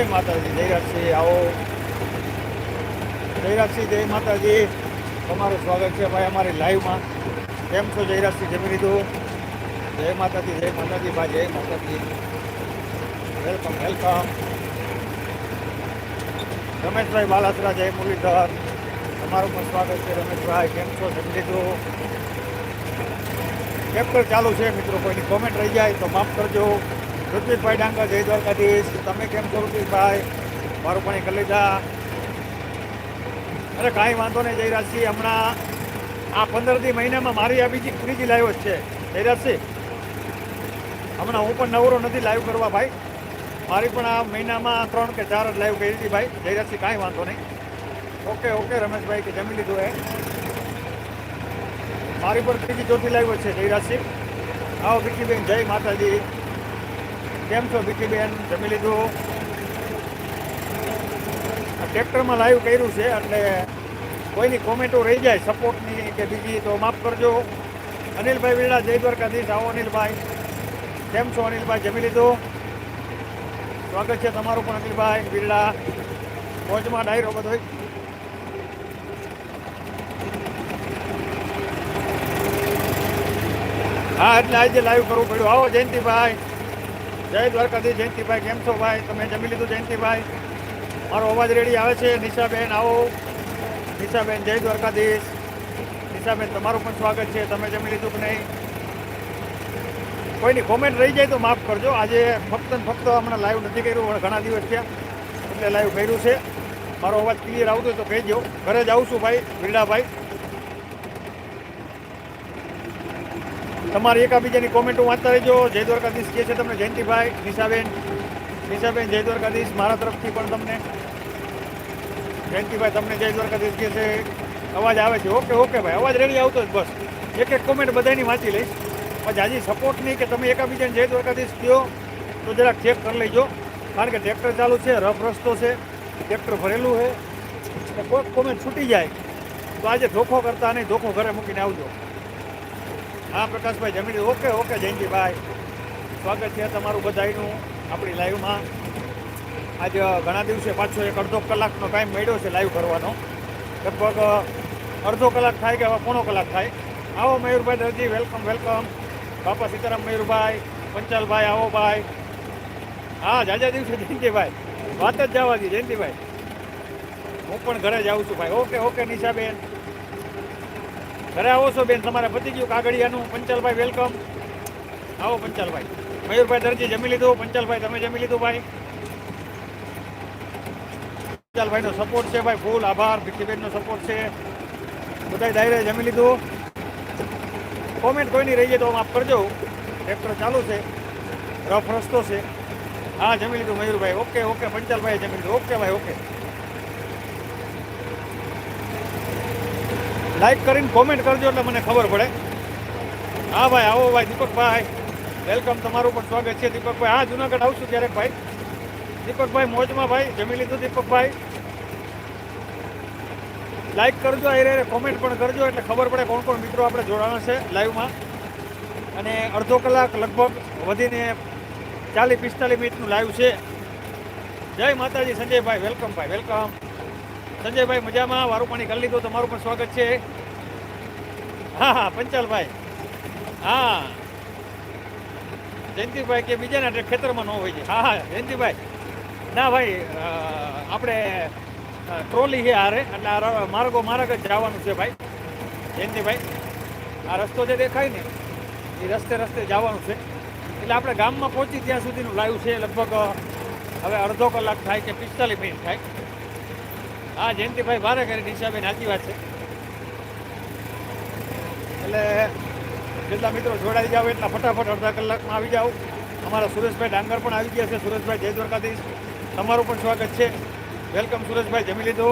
જય માતાજી જયરાજસિંહ આવો. જયરાજસિંહ જય માતાજી. તમારું સ્વાગત છે ભાઈ અમારી લાઈવમાં. કેમ છો જયરાજસિંહ જમી લીધું? જય માતાજી જય માતાજી, ભાઈ, જય માતાજી. વેલકમ વેલકમ રમેશભાઈ બાલાસરા જય મુરલીધર. તમારું પણ સ્વાગત છે રમેશભાઈ. કેમ છો? જમી લીધું? ચેપ્ટર ચાલુ છે મિત્રો? કોઈની કોમેન્ટ રહી જાય તો માફ કરજો. ઋત્વિકભાઈ ડાંગર, જય દ્વારકાધીશ. તમે કેમ છો ઋત્વિકભાઈ મારું પણ કલેજા અરે કાંઈ વાંધો નહીં, જયરાજસિંહ. હમણાં આ પંદરથી મહિનામાં મારી આ બીજી ત્રીજી લાઈવ જ છે. જયરાજસિંહ, હમણાં હું પણ નવરો નથી લાઈવ કરવા ભાઈ. મારી પણ આ મહિનામાં ત્રણ કે ચાર જ લાઈવ કરી હતી ભાઈ. જયરાજસિંહ, કાંઈ વાંધો નહીં. ઓકે ઓકે, રમેશભાઈ, કે જમી લીધું એ મારી પણ ત્રીજી, ચોથી લાઈવ છે, જયરાજસિંહ. આવો વિકીબેન જય માતાજી. કેમ છો વિકીબેન જમી લીધું? ટ્રેક્ટરમાં લાઈવ કર્યું છે, એટલે કોઈની કોમેન્ટો રહી જાય સપોર્ટની કે બીજી, તો માફ કરજો. અનિલભાઈ વીરડા, જય દ્વારકાધીશ. આવો અનિલભાઈ. કેમ છો અનિલભાઈ? જમી લીધું? સ્વાગત છે તમારું પણ અનિલભાઈ બિરડા મોજમાં ડાયરો બધો. હા, એટલે આજે લાઈવ કરવું પડ્યું. આવો જયંતિભાઈ. જય દ્વારકાધીશ, જયંતિભાઈ, કેમ છો ભાઈ? તમે જમી લીધું જયંતિભાઈ? મારો અવાજ રેડી આવે છે? નિશાબેન આવો. નિશાબેન, જય દ્વારકાધીશ. નિશાબેન, તમારું પણ સ્વાગત છે. તમે જમી લીધું કે નહીં? કોઈની કોમેન્ટ રહી જાય તો માફ કરજો. આજે ફક્ત ને ફક્ત હમણાં લાઈવ નથી કર્યું ઘણા દિવસ થયા. એટલે લાઈવ કર્યું છે. મારો અવાજ ક્લિયર આવતો હોય તો કહેજો. ઘરે જ આવું છું ભાઈ, વીરડાભાઈ. તમારી એકાબીજાની કોમેન્ટો વાંચતા રહેજો. જય દ્વારકાધીશ. કહે છે તમને જયંતિભાઈ, નિશાબેન નિશાબેન જય દ્વારકાધીશ. મારા તરફથી પણ તમને જયંતિભાઈ તમને જય દ્વારકાધીશ કહે છે. અવાજ આવે છે. ઓકે ઓકે ભાઈ. અવાજ રેડી આવતો જ બસ. એક એક કોમેન્ટ બધાની વાંચી લઈશ. પણ હજી સપોર્ટ નહીં કે તમે એકાબીજાને જય દ્વારકાધીશ કહો, તો જરાક ચેક કરી લેજો. કારણ કે ટ્રેક્ટર ચાલુ છે રફ રસ્તો છે ટ્રેક્ટર ભરેલું છે. કોઈક કોમેન્ટ છૂટી જાય. તો આજે ધોખો કરતા નહીં. ધોખો ઘરે મૂકીને આવજો. હા, પ્રકાશભાઈ, જમીન ઓકે ઓકે, જયંતિભાઈ. સ્વાગત છે તમારું બધાનું આપણી લાઈવમાં. આજે ઘણા દિવસે પાછો એક અડધો કલાકનો ટાઈમ મળ્યો છે લાઈવ કરવાનો. લગભગ અડધો કલાક થાય કે હવે પોણો કલાક થાય. આવો મયુરભાઈ દરજી વેલકમ વેલકમ બાપા સીતારામ મયુરભાઈ, પંચાલભાઈ, આવો ભાઈ. હા, જાજા દિવસે જયંતિભાઈ. વાત જ જવા દી જયંતિભાઈ. હું પણ ઘરે જાઉં છું ભાઈ. ઓકે ઓકે, નિશાબેન. ઘરે આવો છો બેન, તમારે પતી ગયું કાગળિયાનું. પંચાલભાઈ વેલકમ આવો પંચાલભાઈ. મયુરભાઈ દરજી જમી લીધું. પંચાલભાઈ, તમે જમી લીધું, ભાઈ? પંચાલભાઈનો સપોર્ટ છે, ભાઈ ફૂલ આભાર. ભીખીબેનનો સપોર્ટ છે. બધા ડાયરે જમી લીધું. કોમેન્ટ કોઈની રહી જાય તો માફ કરજો. ટ્રેક્ટર ચાલુ છે. રફ રસ્તો છે. હા, જમી લીધું મયુરભાઈ. ઓકે ઓકે પંચાલભાઈ જમી લીધું. ઓકે ભાઈ ઓકે લાઈક કરીને કોમેન્ટ કરજો એટલે મને ખબર પડે. હા ભાઈ, આવો ભાઈ, દીપકભાઈ. વેલકમ તમારું પણ સ્વાગત છે દીપકભાઈ. હા, જુનાગઢ આવશું ક્યારેક ભાઈ. દીપકભાઈ, મોજમાં ભાઈ. જમી લીધું દીપકભાઈ. લાઈક કરજો અરે કોમેન્ટ પણ કરજો એટલે ખબર પડે કોણ કોણ મિત્રો આપણે જોડાણા છે લાઈવમાં અને અડધો કલાક લગભગ વધીને ચાલીસ પિસ્તાલીસ મિનિટનું લાઈવ છે. જય માતાજી, સંજયભાઈ. વેલકમ ભાઈ વેલકમ સંજયભાઈ, મજામાં? વારું પાણી કરી લીધું. તમારું પણ સ્વાગત છે. હા હા, પંચાલભાઈ. હા. જયંતિભાઈ કે બીજાના એટલે ખેતરમાં ન હોય છે. હા હા, જયંતિભાઈ. ના ભાઈ આપણે ટ્રોલી છે હારે. એટલે માર્ગો માર્ગ જ જવાનું છે ભાઈ. જયંતિભાઈ, આ રસ્તો જે દેખાય ને, એ રસ્તે રસ્તે જવાનું છે. એટલે આપણે ગામમાં પહોંચી ત્યાં સુધીનું લાઈવ છે. લગભગ હવે અડધો કલાક થાય કે પિસ્તાલીસ મિનિટ થાય. હા જયંતિભાઈ ભારે કરી દિશાબેન સાચી વાત છે. એટલે જેટલા મિત્રો જોડાઈ જાવ એટલા ફટાફટ અડધા કલાકમાં આવી જાઓ. અમારા સુરેશભાઈ ડાંગર પણ આવી ગયા છે. સુરેશભાઈ જય દ્વારકાધીશ. તમારું પણ સ્વાગત છે. વેલકમ સુરેશભાઈ, જમી લીધો?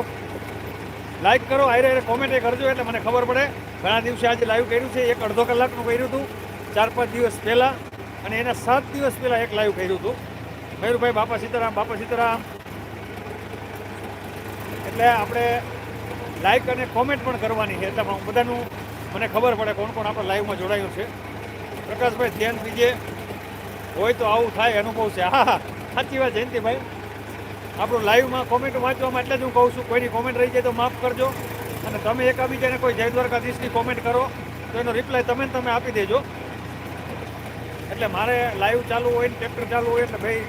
લાઈક કરો આયરે કોમેન્ટ કરજો એટલે મને ખબર પડે. ઘણા દિવસે આજે લાઈવ કર્યું છે. એક અડધો કલાકનું કર્યું હતું. ચાર પાંચ દિવસ પહેલાં અને એના સાત દિવસ પહેલાં એક લાઈવ કર્યું હતું. મયુરભાઈ બાપા સીતારામ બાપા સીતારામ. એટલે આપણે લાઈક અને કોમેન્ટ પણ કરવાની છે. એટલે બધાનું મને ખબર પડે કોણ કોણ આપણે લાઈવમાં જોડાયું છે. પ્રકાશભાઈ ધ્યાન બીજે હોય તો આવું થાય, અનુભવ છે. હા હા સાચી વાત, જયંતિભાઈ. આપણું લાઈવમાં કોમેન્ટ વાંચવામાં એટલે જ હું કહું છું, કોઈની કોમેન્ટ રહી જાય તો માફ કરજો. અને તમે એકાબીજાને કોઈ જય દ્વારકાધીશની કોમેન્ટ કરો, તો એનો રિપ્લાય તમે તમે આપી દેજો. એટલે મારે લાઈવ ચાલુ હોય ને ટ્રેક્ટર ચાલુ હોય એટલે ભાઈ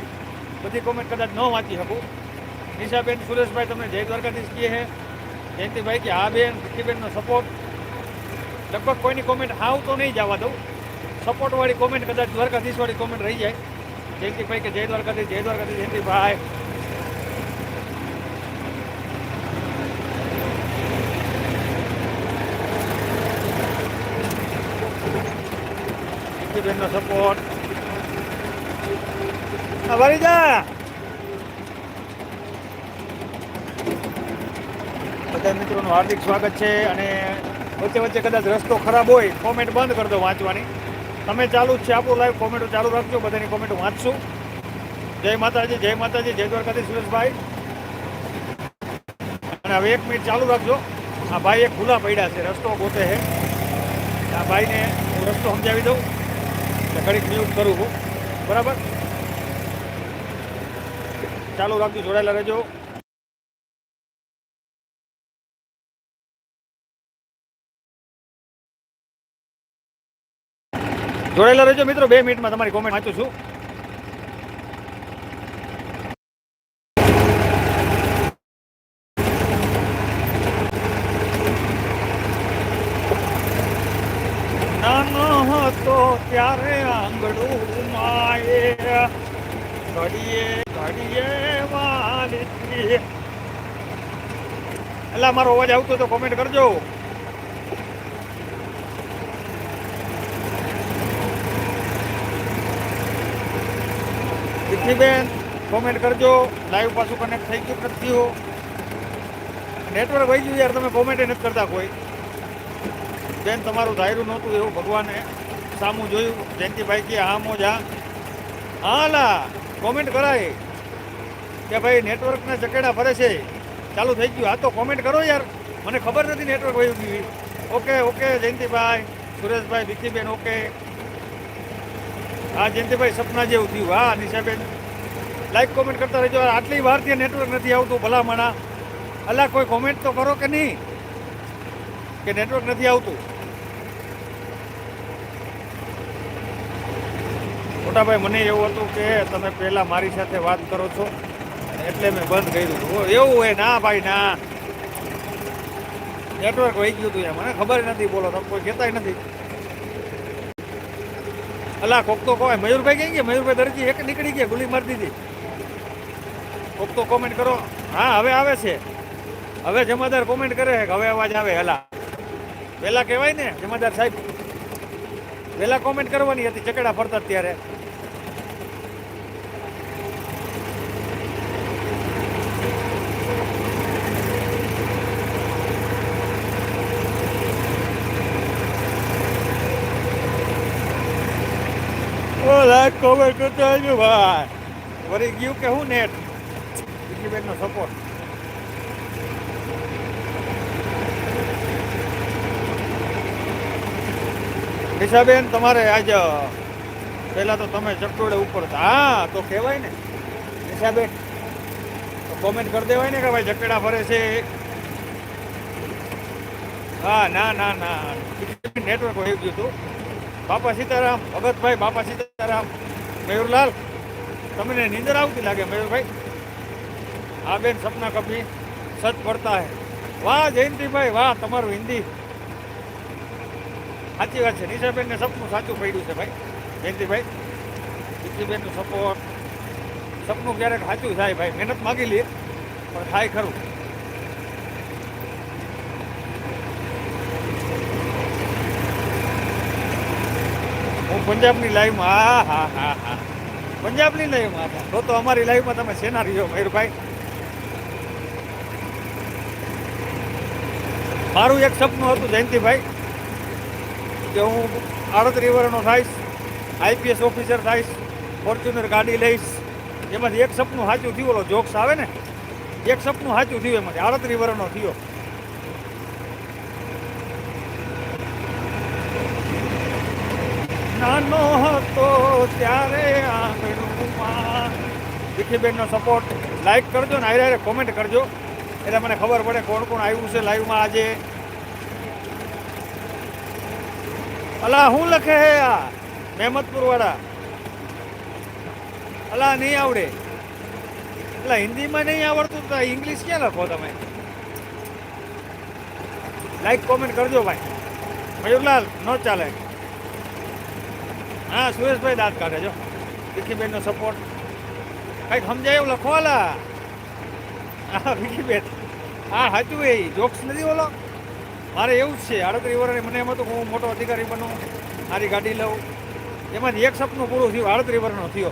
બધી કોમેન્ટ કદાચ ન વાંચી શકું. નિશાબેન સુરેશભાઈ તમને જય દ્વારકાધીશ કહે છે જયંતિભાઈ કે હા બેન વિક્કીબેનનો સપોર્ટ લગભગ કોઈની કોમેન્ટ હાવ તો નહીં જવા દઉં સપોર્ટવાળી કોમેન્ટ કદાચ દ્વારકાધીશવાળી કોમેન્ટ રહી જાય જયંતિભાઈ કે જય દ્વારકાધીશ જય દ્વારકાધીશ જયંતિભાઈ વિક્કીબેનનો સપોર્ટ વળી જા બધા મિત્રોનું હાર્દિક સ્વાગત છે અને વચ્ચે વચ્ચે કદાચ રસ્તો ખરાબ હોય કોમેન્ટ બંધ કરી દો વાંચવાની. તમે ચાલુ જ છે આપણું લાઈવ કોમેન્ટો ચાલુ રાખજો, બધાની કોમેન્ટો વાંચશું. જય માતાજી જય માતાજી, જય દ્વારકાથી સુરેશભાઈ. અને હવે એક મિનિટ ચાલુ રાખજો. આ ભાઈ એક ખુલ્લા પડ્યા છે, રસ્તો ગોતે છે. આ ભાઈને હું રસ્તો સમજાવી દઉં. એટલે ઘડીક મ્યુટ કરું હું. બરાબર? ચાલુ રાખજો, જોડાયેલા રહેજો. જોડાયેલા રહેજો મિત્રો. બે મિનિટમાં તમારી કોમેન્ટ વાંચું છું. ત્યારે આંગળું માયે ઘડીએ ઘડીએ વાલી એટલે મારો અવાજ આવતો તો કોમેન્ટ કરજો. બેન કોમેન્ટ કરજો. લાઈવ પાછું કનેક્ટ થઈ ગયું નથી થયું. નેટવર્ક વહી ગયું યાર, તમે કોમેન્ટ નથી કરતા કોઈ. બેન તમારું ધાર્યું નહોતું એવું ભગવાને સામું જોયું. જયંતિભાઈ કે, હા, મોજા, હા. લા. કોમેન્ટ કરાય. કે ભાઈ નેટવર્કના ચકેડા ફરે છે. ચાલુ થઈ ગયું. હા, તો કોમેન્ટ કરો યાર. મને ખબર નથી નેટવર્ક વહી ગયું. ઓકે ઓકે જયંતિભાઈ, સુરેશભાઈ વિકીબેન ઓકે હા જયંતિભાઈ સપના જેવું થયું. હા નિશાબેન. લાઈક કોમેન્ટ કરતા રહેજો. આટલી વારથી ત્યાં નેટવર્ક નથી આવતું, ભલામણા. અલા, કોઈ કોમેન્ટ તો કરો કે નહીં? કે નેટવર્ક નથી આવતું? મોટાભાઈ, મને એવું હતું કે તમે પહેલા મારી સાથે વાત કરો છો. એટલે મેં બંધ કર્યું એવું હોય? ના, ભાઈ, ના. નેટવર્ક વહી ગયું હતું મને ખબર નથી, બોલો, તમે કોઈ કહેતાય નથી. અલા, કોક તો કોઈ મયુરભાઈ કઈ ગયા? મયુરભાઈ દરજી એક નીકળી ગયા, ગુલી મારી દીધી. કોક તો કોમેન્ટ કરો. હા, હવે આવે છે. હવે જમાદાર કોમેન્ટ કરે છે કે હવે અવાજ આવે હલા પહેલાં કહેવાય ને, જમાદાર સાહેબ. પહેલાં કોમેન્ટ કરવાની હતી, ચકડા ફરતા ત્યારે. લાઈક કોમેન્ટ કરતો આવજો ભાઈ. વળી ગયું કે હું નેટ બેનનો સપોર્ટ નિશાબેન, તમારે આજ પહેલા તો તમે ચકડોળે ઉપર. હા, તો કહેવાય ને. નિશાબેન કોમેન્ટ કરી દેવાય ને કે ભાઈ જકડા ફરે છે. હા, ના ના ના. નેટવર્ક વહી ગયું હતું? બાપા સીતારામ, ભગતભાઈ, બાપા સીતારામ, મયુરલાલ, તમને નીંદર આવતી લાગે મયુરભાઈ? આ બેન સપના કભી સચ પડતા હે. વાહ, જયંતિભાઈ, વાહ, તમારું હિન્દી. સાચી વાત છે. નિશાબેનને સપનું સાચું પડ્યું છે ભાઈ. જયંતિભાઈ જયંતિબેનનું સપોર્ટ, સપનું ક્યારેક સાચું થાય ભાઈ. મહેનત માગી લે, પણ થાય ખરું. હું પંજાબની લાઈવમાં હા હા હા હા. પંજાબની લાઈવમાં હતા. તો તો અમારી લાઈવમાં તમે સેના રહ્યો મયુરભાઈ મારું એક સપનું હતું, જયંતિભાઈ, કે હું આડત્રીસ વર્ષનો થઈશ આઈપીએસ ઓફિસર થઈશ ફોર્ચ્યુનર ગાડી લઈશ. એમાંથી એક સપનું સાચું થયું, ઓલો જોક્સ આવે ને? એક સપનું સાચું થયું એમાંથી આડત્રીસ વર્ષનો થયો. નાનો હતો ત્યારે આંગણુમાં વિખીબેનનો સપોર્ટ લાઈક કરજો ને, હારે કોમેન્ટ કરજો. એટલે મને ખબર પડે કોણ કોણ આવ્યું છે લાઈવમાં આજે. અલા શું લખે હે આ? મહેમદપુર વાળા અલા, નહીં આવડે. એટલે હિન્દીમાં નહીં આવડતું તો ઇંગ્લિશ ક્યાં લખો તમે? લાઈક કોમેન્ટ કરજો ભાઈ. મયુરલાલ, ન ચાલે. હા, સુરેશભાઈ દાંત કાઢે જો વિકીબેનનો સપોર્ટ કંઈક સમજાય એવું લખવાલા હા, વિકીબેન. હા, સાચું એ. જોક્સ નથી બોલો મારે એવું જ છે. આડત્રીસ વર્ષની મને એમ હતું હું મોટો અધિકારી બનું મારી ગાડી લઉં. એમાંથી એક સપનું પૂરું થયું આડત્રીસ વર્ષનો થયો.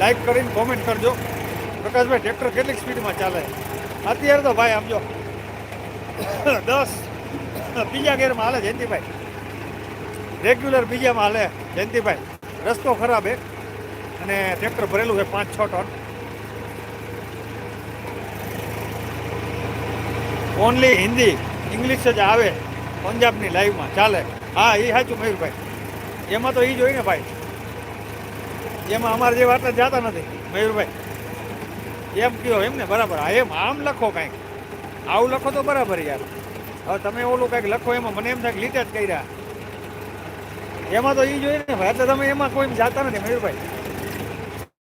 લાઈક કરીને કોમેન્ટ કરજો. પ્રકાશભાઈ ટ્રેક્ટર કેટલી સ્પીડમાં ચાલે? અત્યારે તો ભાઈ સમજો દસ બીજા ગેરમાં હાલે જયંતિભાઈ. રેગ્યુલર બીજામાં હાલે જયંતિભાઈ. રસ્તો ખરાબ એક અને ટ્રેક્ટર ભરેલું છે પાંચ છ ટન. ઓનલી હિન્દી ઇંગ્લિશ જ આવે પંજાબની લાઈવમાં ચાલે. હા એ સાચું મયુરભાઈ એમાં તો એ જોઈ ને ભાઈ. એમાં અમારે જે વાત જતા નથી. મયુરભાઈ, એમ કયો એમ ને બરાબર. હા એમ આમ લખો કાંઈક. આવું લખો તો બરાબર યાર. હવે તમે ઓલું કાંઈક લખો, એમાં મને એમ થાય કે જ કર્યા. એમાં તો એ જોઈએ ને ભાઈ એટલે તમે એમાં કોઈ જાતા નથી, મયુરભાઈ.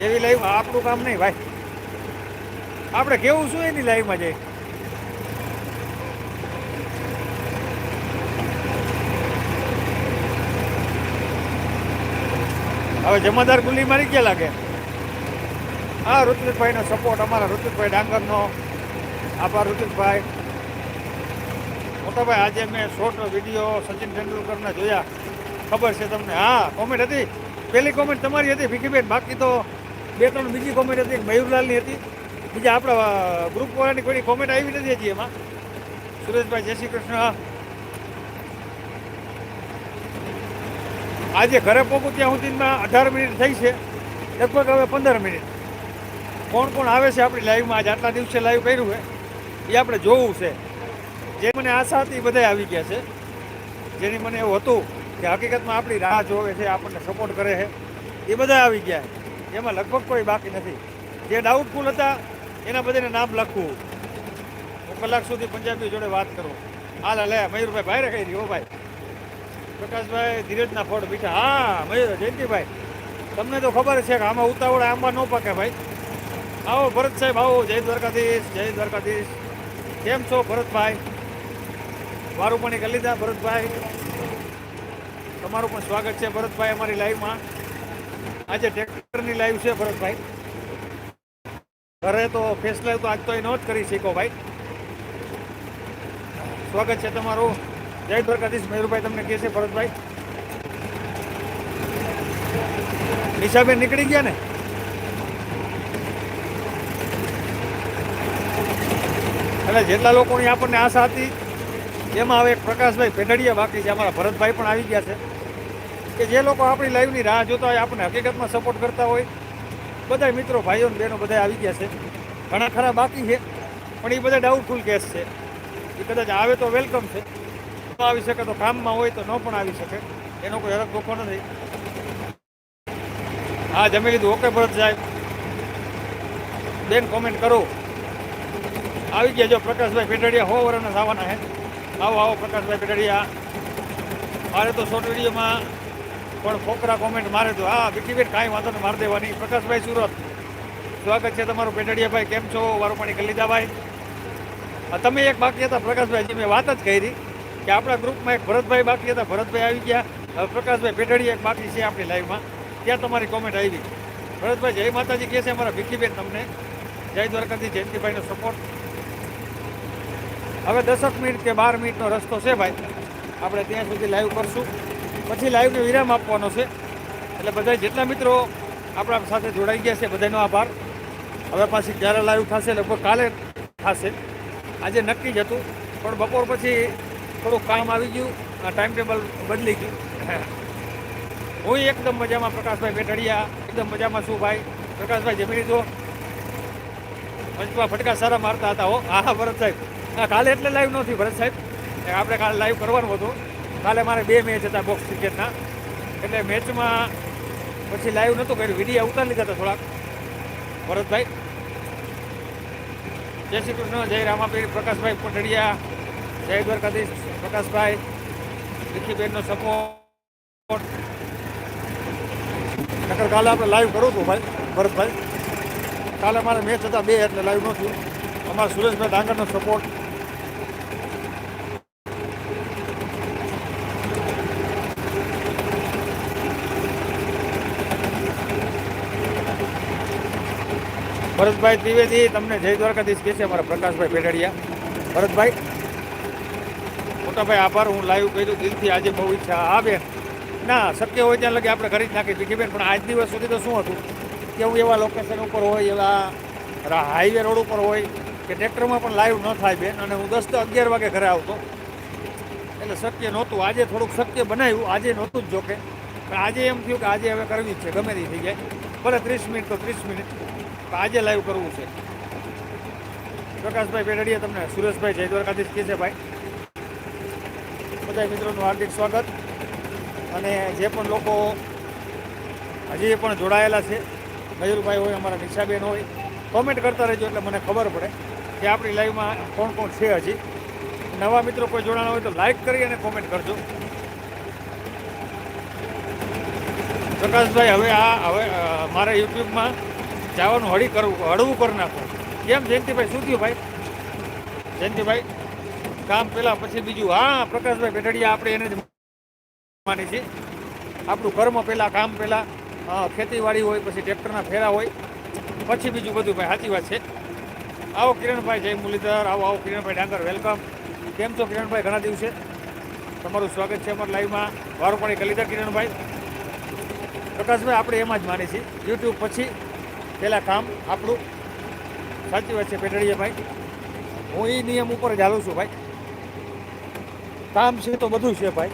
એવી લાઈવ આપણું કામ નહીં ભાઈ. આપણે કેવું શું એની લાઈવમાં જઈ? હવે જમાદાર ગુલ્લી મારી ક્યાં લાગે? હા ઋત્વિકભાઈનો સપોર્ટ અમારા ઋત્વિકભાઈ ડાંગરનો. આભાર ઋત્વિકભાઈ મોટાભાઈ, આજે મેં શોર્ટ વીડિયો સચિન તેંડુલકરના જોયા. ખબર છે તમને? હા કોમેન્ટ હતી. પહેલી કોમેન્ટ તમારી હતી, ભીખીબેન. બાકી તો બે, ત્રણ બીજી કોમેન્ટ હતી. મયુરલાલની હતી. બીજા આપણા ગ્રુપ વાળાની કોઈ કોમેન્ટ આવી નથી હજી એમાં. સુરેશભાઈ, જય શ્રી કૃષ્ણ. આજે ઘરે પહોંચું ત્યાં સુધીમાં અઢાર મિનિટ થઈ છે. લગભગ હવે પંદર મિનિટ. કોણ કોણ આવે છે આપણી લાઈવમાં આજે આટલા દિવસે લાઈવ કર્યું છે. એ આપણે જોવું છે. જે મને આશા હતી બધા આવી ગયા છે. જેની મને એવું હતું કે હકીકતમાં આપણી રાહ જોવે છે, આપણને સપોર્ટ કરે છે, એ બધા આવી ગયા એમાં લગભગ કોઈ બાકી નથી. જે ડાઉટફુલ હતા, એના બધાને નામ લખવું. હું કલાક સુધી પંજાબી જોડે વાત કરું. હાલ લે મયુરભાઈ, ભાઈ રખાઈ રહ્યો ભાઈ. પ્રકાશભાઈ, ધીરજના ફળ બીજા હા, મયુર, જયંતિભાઈ. તમને તો ખબર છે કે આમાં ઉતાવળ આંબા ન પાકે, ભાઈ. આવો ભરત સાહેબ આવો જય દ્વારકાધીશ જય દ્વારકાધીશ. કેમ છો, ભરતભાઈ? મારું પણ કરી લીધા ભરતભાઈ. તમારું પણ સ્વાગત છે ભરતભાઈ અમારી લાઈવમાં. આજે ટ્રેક્ટરની લાઈવ છે ભરતભાઈ. ઘરે તો ફેસ લાઈવ તો આજ તો એ ન જ કરી શીખો ભાઈ. સ્વાગત છે તમારું. જય દ્વારકાધીશ મયુરભાઈ, તમને કહે છે ભરતભાઈ. નિશાબેન નીકળી ગયા ને? એટલે જેટલા લોકોની આપણને આશા હતી એમાં હવે એક પ્રકાશભાઈ પેઢડિયા બાકી છે, અમારા ભરતભાઈ પણ આવી ગયા છે. કે જે લોકો આપણી લાઈવની રાહ જોતા હોય, આપણને હકીકતમાં સપોર્ટ કરતા હોય બધા મિત્રો, ભાઈઓ ને બહેનો બધા આવી ગયા છે. ઘણા ખરા બાકી છે, પણ એ બધા ડાઉટફુલ કેસ છે. એ કદાચ આવે તો વેલકમ છે. ન આવી શકે તો કામમાં હોય તો ન પણ આવી શકે. એનો કોઈ હરક દુઃખો નથી. હા, જમી લીધું. ઓકે, ભરત સાહેબ. બેન કોમેન્ટ કરો. આવી ગયા જો પ્રકાશભાઈ પેટડિયા હો વરના આવવાના હે. આવો આવો પ્રકાશભાઈ પેટડિયા મારે તો શોર્ટ વિડીયોમાં પણ ફોકરા કોમેન્ટ મારે તો. હા વિકીબેન કાંઈ વાંધો ને મારી દેવાની. પ્રકાશભાઈ, સુરત. સ્વાગત છે તમારું પેટડિયાભાઈ કેમ છો? વારું પાણી કરી લીધા ભાઈ? આ તમે એક બાકી હતા, પ્રકાશભાઈ મેં વાત જ કરી કે આપણા ગ્રુપમાં એક ભરતભાઈ બાકી હતા. ભરતભાઈ આવી ગયા. હવે પ્રકાશભાઈ પેટડિયા એક બાકી છે આપણી લાઈવમાં ત્યાં તમારી કોમેન્ટ આવી. ભરતભાઈ, જય માતાજી. કહે છે અમારા ભીખીબેન તમને? જય દ્વારકાથી જયંતિભાઈનો સપોર્ટ હવે દસક મિનિટ કે બાર મિનિટનો રસ્તો છે ભાઈ. આપણે ત્યાં સુધી લાઈવ કરશું. પછી લાઈવને વિરામ આપવાનો છે. એટલે બધા જેટલા મિત્રો આપણા સાથે જોડાઈ ગયા છે બધાનો આભાર. હવે પાછી જ્યારે લાઈવ થશે, લગભગ કાલે થશે. આજે નક્કી જ હતું, પણ બપોર પછી થોડુંક કામ આવી ગયું ટાઈમ ટેબલ બદલી ગયું. હું એકદમ મજામાં, પ્રકાશભાઈ બેઠડિયા એકદમ મજામાં છું ભાઈ. પ્રકાશભાઈ, જમી લીધો? પંચમાં ફટકા સારા મારતા હતા હા. હા ભરત સાહેબ. હા કાલે એટલે લાઈવ નથી ભરત સાહેબ. આપણે કાલે લાઈવ કરવાનું હતું. કાલે મારે બે મેચ હતા બોક્સ ક્રિકેટના એટલે મેચમાં પછી લાઈવ નહોતું કર્યું. વીડિયો ઉતારી લીધા હતા થોડાક. ભરતભાઈ જય શ્રી કૃષ્ણ, જય રામાપીર, પ્રકાશભાઈ પટડિયા જય દ્વારકાધીશ, પ્રકાશભાઈ, લિખીબેનનો સપોર્ટ નકર કાલે આપણે લાઈવ કરું હતું ભાઈ, ભરતભાઈ. કાલે મારે મેચ હતા બે, એટલે લાઈવ નહોતું. અમારા સુરેશભાઈ ડાંગરનો સપોર્ટ ભરતભાઈ ત્રિવેદી, તમને જય દ્વારકાધીશ કહે છે અમારા પ્રકાશભાઈ પેઢડિયા ભરતભાઈ, મોટાભાઈ આભાર, હું લાઈવ કર્યું, દિલથી આજે બહુ ઈચ્છા. આવે બેન, ના, શક્ય હોય ત્યાં લગી આપણે ઘરે જ નાખી ભીખીબેન પણ આજ દિવસ સુધી તો શું હતું કે હું એવા લોકેશન ઉપર હોય, એવા હાઈવે રોડ ઉપર હોય કે ટ્રેક્ટરમાં પણ લાઈવ ન થાય બેન, અને હું દસ તો અગિયાર વાગે ઘરે આવતો. એટલે શક્ય નહોતું. આજે થોડુંક શક્ય બનાવ્યું, આજે નહોતું જ જોકે. પણ આજે એમ થયું કે આજે હવે કરવી જ છે, ગમે તે થઈ જાય. ભલે ત્રીસ મિનિટ તો ત્રીસ મિનિટ. આજે લાઈવ કરવું છે. પ્રકાશભાઈ પેડડીએ તમને, સુરેશભાઈ જય દ્વારકાધીશ કહે છે ભાઈ. બધા મિત્રોનું હાર્દિક સ્વાગત. અને જે પણ લોકો હજી પણ જોડાયેલા છે મયુરભાઈ હોય, અમારા નિશાબેન હોય કોમેન્ટ કરતા રહેજો એટલે મને ખબર પડે કે આપણી લાઈવમાં કોણ કોણ છે હજી. નવા મિત્રો કોઈ જોડાણા હોય તો લાઈક કરી અને કોમેન્ટ કરજો. પ્રકાશભાઈ, હવે આ, હવે મારે યુટ્યુબમાં જવાનું હળી કરવું હળવું કરી નાખો. કેમ જયંતિભાઈ, શું થયું ભાઈ? જયંતિભાઈ, કામ પહેલાં પછી બીજું, હા, પ્રકાશભાઈ બેઠડિયા આપણે એને જ માની છીએ. આપણું કર્મ પહેલાં કામ પહેલાં ખેતીવાડી હોય, પછી ટ્રેક્ટરના ફેરા હોય, પછી બીજું બધું ભાઈ, સાચી વાત છે. આવો કિરણભાઈ, જય મુરલીધર, આવો આવો કિરણભાઈ ડાંગર, વેલકમ. કેમ છો કિરણભાઈ? ઘણા દિવસે. તમારું સ્વાગત છે અમારા લાઈવમાં. વારોપાણી કરી લીધા કિરણભાઈ. પ્રકાશભાઈ, આપણે એમાં જ માની છીએ. યુટ્યુબ પછી પહેલાં કામ આપણું. સાચી વાત છે પેટડીએ ભાઈ હું એ નિયમ ઉપર જ હાલું છું, ભાઈ. કામ છે તો બધું છે, ભાઈ.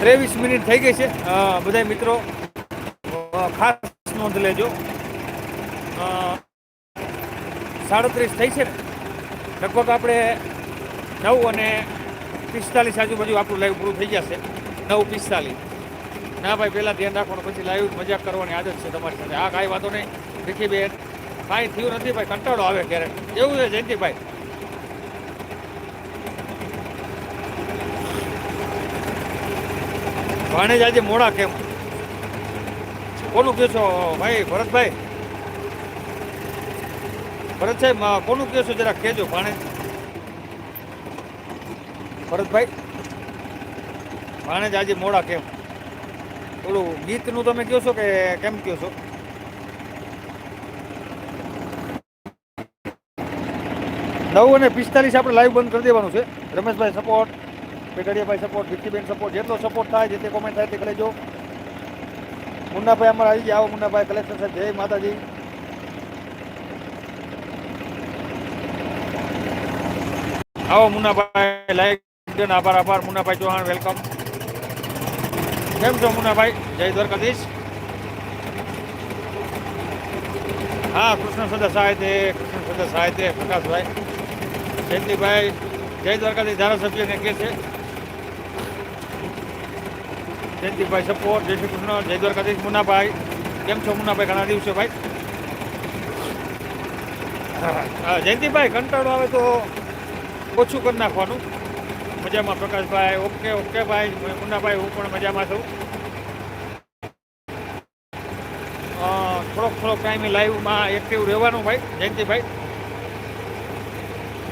ત્રેવીસ મિનિટ થઈ ગઈ છે. બધા મિત્રો ખાસ નોંધ લેજો. સાડત્રીસ થઈ છે લગભગ આપણે નવ અને પિસ્તાલીસ આજુબાજુ આપણું લાઈવ પૂરું થઈ જશે. નવ પિસ્તાલીસ. ના ભાઈ પહેલાં ધ્યાન રાખવાનું પછી લાઈવ મજાક કરવાની આદત છે તમારી સાથે. આ કાંઈ વાંધો નહીં. ભીખી બેન કાંઈ થયું નથી ભાઈ કંટાળો આવે ક્યારેક એવું છે જયંતિભાઈ? ભાણેજ આજે મોડા કેમ? કોનું કહો છો ભાઈ ભરતભાઈ? ભરત સાહેબ અ, કોનું કહો છો જરા કહેજો ભાણેજ. ભરતભાઈ ભાણેજ આજે મોડા કેમ? ઓલું ગીતનું તમે કહો છો કે કેમ કહો છો? નવ અને પિસ્તાલીસ આપણે લાઈવ બંધ કરી દેવાનું છે. રમેશભાઈ સપોર્ટ પેટડિયાભાઈ સપોર્ટ વિક્કીબેન સપોર્ટ જેટલો સપોર્ટ થાય જેટલી કોમેન્ટ થાય તે કરેજો મુન્નાભાઈ અમારા આવી ગયા. આવો મુન્નાભાઈ કલેક્શન સાહેબ, જય માતાજી. આવો મુન્નાભાઈ લાઈક આભાર આભાર. મુન્નાભાઈ ચૌહાણ વેલકમ કેમ છો મુન્નાભાઈ જય દ્વારકાધીશ. હા, કૃષ્ણ સદા સાહિત્ય કૃષ્ણ સદા સાહિત્ય પ્રકાશભાઈ. જયંતિભાઈ જય દ્વારકાધીશ ધારાસભ્યને કે છે? જયંતિભાઈ સપોર્ટ જય શ્રી કૃષ્ણ, જય દ્વારકાધીશ મુન્નાભાઈ કેમ છો મુન્નાભાઈ ઘણા દિવસે ભાઈ. જયંતિભાઈ, કંટાળો આવે તો ઓછું કરી નાખવાનું. મજામાં પ્રકાશભાઈ, ઓકે ઓકે ભાઈ મુન્નાભાઈ, હું પણ મજામાં છું. થોડોક થોડોક ટાઈમે લાઈવમાં એક્ટિવ રહેવાનું ભાઈ, જયંતિભાઈ.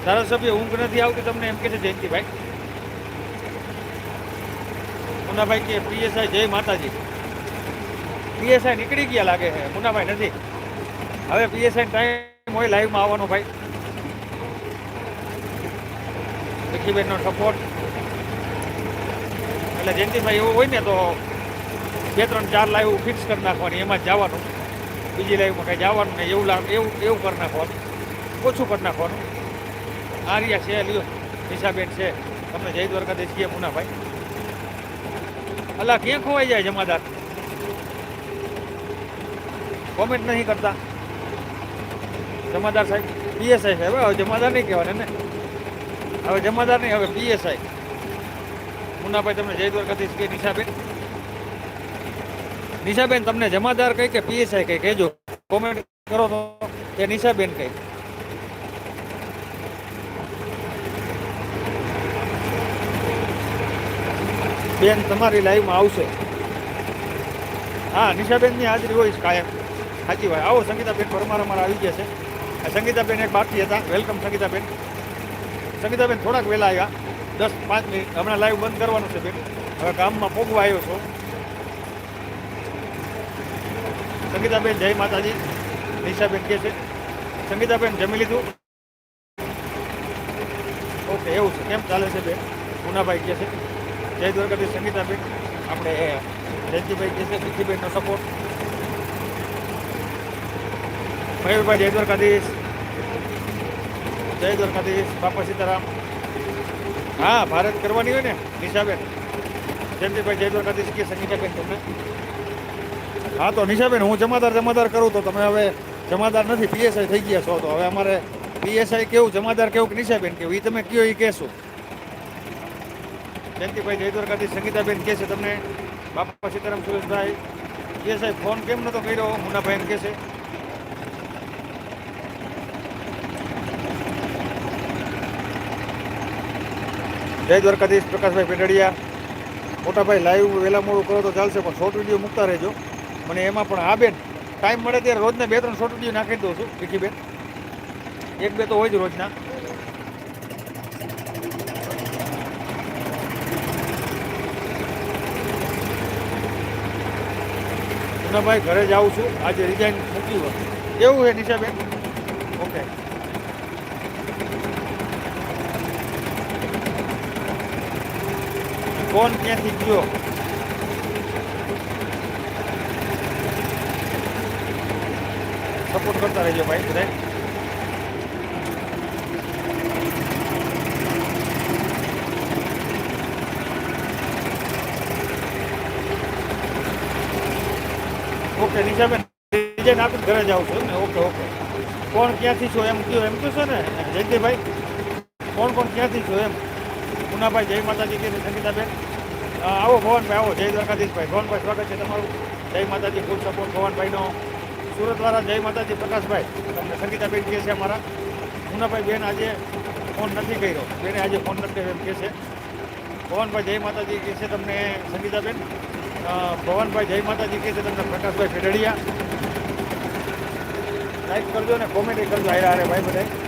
ધારાસભ્ય ઊંઘ નથી આવતી તમને એમ કે છે જયંતિભાઈ? મુન્નાભાઈ કે પીએસઆઈ જય માતાજી. પીએસઆઈ નીકળી ગયા લાગે છે. મુન્નાભાઈ નથી. હવે પીએસઆઈ ટાઈમ હોય લાઈવમાં આવવાનો ભાઈ. વિકીબેનનો સપોર્ટ એટલે જયંતિભાઈ એવું હોય ને તો બે ત્રણ ચાર લાઈવ ફિક્સ કરી નાખવાની, એમાં જ જવાનું. બીજી લાઈવમાં કંઈ જવાનું ને એવું એવું એવું કરી નાખવાનું. ઓછું કરી નાખવાનું. આર્યા છે, લ્યો, નિશાબેન છે. તમને જય દ્વારકાધીશ છીએ, મુનાભાઈ. અલા, ક્યાં ખોવાઈ જાય જમાદાર? કોમેન્ટ નહીં કરતા. જમાદાર સાહેબ, પીએસઆઈ સાહેબ, હવે જમાદાર નહીં કહેવાના ને હવે જમાદાર નહીં, હવે પીએસઆઈ. મુન્નાભાઈ, તમને જય દ્વારકાધીશ કે નિશાબેન? નિશાબેન, તમને જમાદાર કઈ કે પીએસઆઈ કઈ કહેજો. કોમેન્ટ કરો તો એ નિશાબેન કઈ બેન, તમારી લાઈવમાં આવશે. હા, નિશાબેનની હાજરી હોય છે કાયમ. સાચી વાત. આવો સંગીતાબેન પરમાર અમારા આવી ગયા છે. સંગીતાબેન એક બાકી હતા. વેલકમ સંગીતાબેન. સંગીતાબેન થોડાક વહેલા આવ્યા. દસ, પાંચ મિનિટ. હમણાં લાઈવ બંધ કરવાનું છે બેન. હવે ગામમાં પોગવા આવ્યો છો. સંગીતાબેન, જય માતાજી. નિશાબેન કે છે, સંગીતાબેન, જમી લીધું? ઓકે, એવું છે. કેમ ચાલે છે બેન? ગુનાભાઈ કે છે, જય દ્વારકાધીશ સંગીતાબેન. આપણે જયંતિભાઈ કે છે વિકીબેનનો સપોર્ટ મયુરભાઈ, જય દ્વારકાધીશ. જય દ્વારકાધીશ બાપા સીતારામ. હા, ભારત કરવાની હોય ને, નિશાબેન. જયંતિભાઈ જય દ્વારકાધીશ કે સંગીતાબેન તમને. હા, તો નિશાબેન, હું જમાદાર જમાદાર કરું તો તમે હવે જમાદાર નથી, પીએસઆઈ થઈ ગયા છો તો હવે અમારે પીએસઆઈ કેવું, જમાદાર કેવું કે નિશાબેન કેવું? એ તમે કયો એ કહેશો. જયંતિભાઈ જય દ્વારકાધીશ સંગીતાબેન કહે છે તમને, બાપા સીતારામ સુરેશભાઈ, પીએસઆઈ ફોન કેમ નતો કર્યો, મુન્નાભાઈ એમ કહે છે. જય દ્વારકાધીશ પ્રકાશભાઈ પેટડિયા મોટાભાઈ લાઈવ વહેલા મોડું કરો તો ચાલશે, પણ શોર્ટ વીડિયો મૂકતા રહેજો. અને એમાં પણ હા બેન ટાઈમ મળે ત્યારે રોજને બે, ત્રણ શોર્ટ વીડિયો નાખી દઉં છું વિકીબેન એક, બે તો હોય જ રોજના. ભાઈ ઘરે જાઉં છું, આજે રિઝાઇન મૂક્યું એવું છે નિશાબેન? ઓકે ફોન ક્યાંથી ગયો? સપોર્ટ કરતા રહેજો ભાઈ બધા ઓકે નિશાબેન ડિઝાઇન આપી ઘરે જાઉં છું ને ઓકે ઓકે કોણ ક્યાંથી છો? એમ કયો, એમ કહેશો ને? જયંતિભાઈ, કોણ કોણ ક્યાંથી છો એમ? મુનાભાઈ જય માતાજી કે સંગીતાબેન? આવો ભવનભાઈ, આવો, જય દ્વારકાધીશભાઈ. ભવનભાઈ, સ્વાગત છે તમારું. જય માતાજી ફૂલ સપોર્ટ ભવનભાઈનો. સુરતવાળા, જય માતાજી, પ્રકાશભાઈ. તમને સંગીતાબેન કહે છે અમારા. પુનાભાઈ બેન આજે ફોન નથી કર્યો. બેને આજે ફોન નથી કર્યો એમ કહે છે. ભવનભાઈ, જય માતાજી કહે છે તમને, સંગીતાબેન? ભવનભાઈ, જય માતાજી કહે છે તમને, પ્રકાશભાઈ ફેડડિયા લાઈક કરજો ને કોમેન્ટ કરજો હારે હારે ભાઈ બધા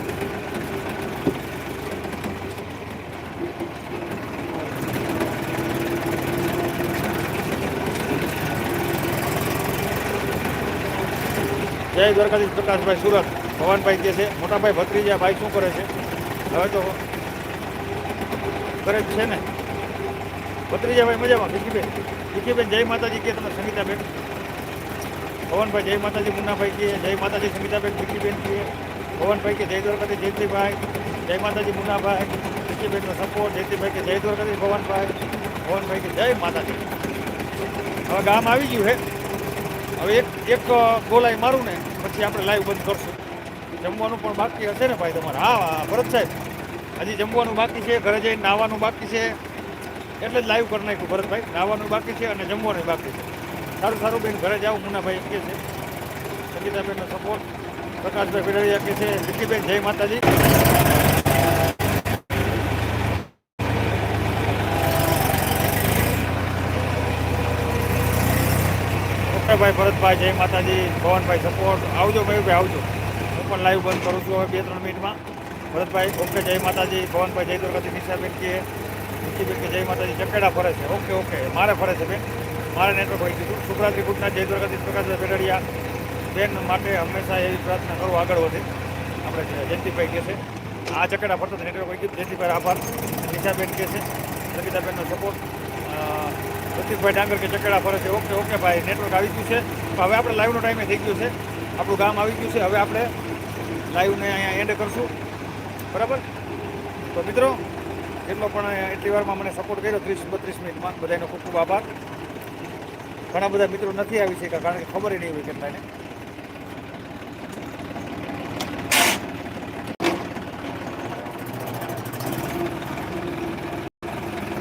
જય દ્વારકાધીશ પ્રકાશભાઈ સુરત. ભવાનભાઈ કે છે, મોટાભાઈ ભત્રીજા ભાઈ શું કરે છે? હવે તો કરે છે ને. ભત્રીજાભાઈ મજામાં? વિકીબેન વિકીબેન જય માતાજી કે તમે સંગીતાબેન ભવનભાઈ, જય માતાજી. મુન્નાભાઈ કે જય માતાજી સંગીતાબેન વિકીબેન કે ભવનભાઈ કે, જય દ્વારકાધીશ. જયંતિભાઈ, જય માતાજી. મુન્નાભાઈ વિકીબેનનો સપોર્ટ જયંતિભાઈ કે, જય દ્વારકાધીશ. ભવનભાઈ ભવનભાઈ કે, જય માતાજી. હવે ગામ આવી ગયું છે હવે એક એક ગોલાઈ મારું ને પછી આપણે લાઈવ બંધ કરશું. જમવાનું પણ બાકી હશે ને ભાઈ તમારે? હા હા, ભરત સાહેબ, હજી જમવાનું બાકી છે, ઘરે જઈને નાહવાનું બાકી છે. એટલે જ લાઈવ કરી નાખ્યું ભરતભાઈ નાહવાનું બાકી છે અને જમવાનું બાકી છે. સારું સારું, બેન, ઘરે જાઓ મુનાભાઈ એમ કે છે. સંગીતાબેનનો સપોર્ટ પ્રકાશભાઈ પેડડિયા કે છે, વિકીબેન, જય માતાજી. ભાઈ ભરતભાઈ, જય માતાજી, ભવનભાઈ સપોર્ટ આવજો ભાઈ આવજો. હું પણ લાઈવ બંધ કરું છું હવે બે ત્રણ મિનિટમાં. ભરતભાઈ, ઓકે, જય માતાજી, ભવનભાઈ, જય દ્વારકાથી નિશાબેન કે નિશીબેન કે જય માતાજી, ચકેડા ફરે છે. ઓકે ઓકે, મારે ફરે છે બેન. મારે નેટવર્ક હોય કીધું શુભરાત્રી ગુડના, જય દ્વારકાથી પ્રકાશભાઈ પેડડિયા બેન માટે હંમેશા એવી પ્રાર્થના કરું આગળ વધે. આપણે જયંતિભાઈ કહે છે, આ ચકેડા ફરતો નેટવર્ક હોય ગયું. જયંતિભાઈ, આભાર. નિશાબેન કહે છે સંગીતાબેનનો સપોર્ટ પ્રતિકભાઈ ડાંગર કે ચકડા ફરે છે. ઓકે ઓકે ભાઈ, નેટવર્ક આવી ગયું છે. હવે આપણે લાઈવનો ટાઈમે થઈ ગયો છે. આપણું ગામ આવી ગયું છે. હવે આપણે લાઈવને અહીંયા એન્ડ કરશું. બરાબર? તો મિત્રો જેટલો પણ એટલી વારમાં મને સપોર્ટ કર્યો, ત્રીસ, બત્રીસ મિનિટમાં, બધાનો ખૂબ ખૂબ આભાર. ઘણા બધા મિત્રો નથી આવી શક્યા, કારણ કે ખબર નહીં હોય કેટલાને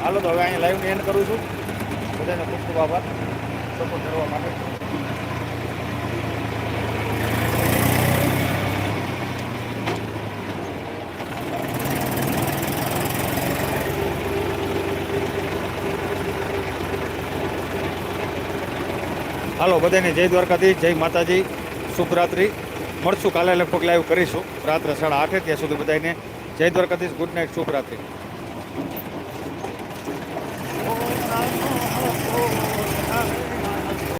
હાલો, તો હવે અહીંયા લાઈવ એન્ડ કરું છું. બધાને ખૂબ ખૂબ સપોર્ટ કરવા માટે. હાલો, બધાને જય દ્વારકાધીશ, જય માતાજી. શુભરાત્રિ મળશું કાલે લગભગ લાઈવ કરીશું. રાત્રે સાડા આઠે ત્યાં સુધી બધાને જય દ્વારકાધીશ ગુડ નાઇટ શુભરાત્રિ Oh, oh.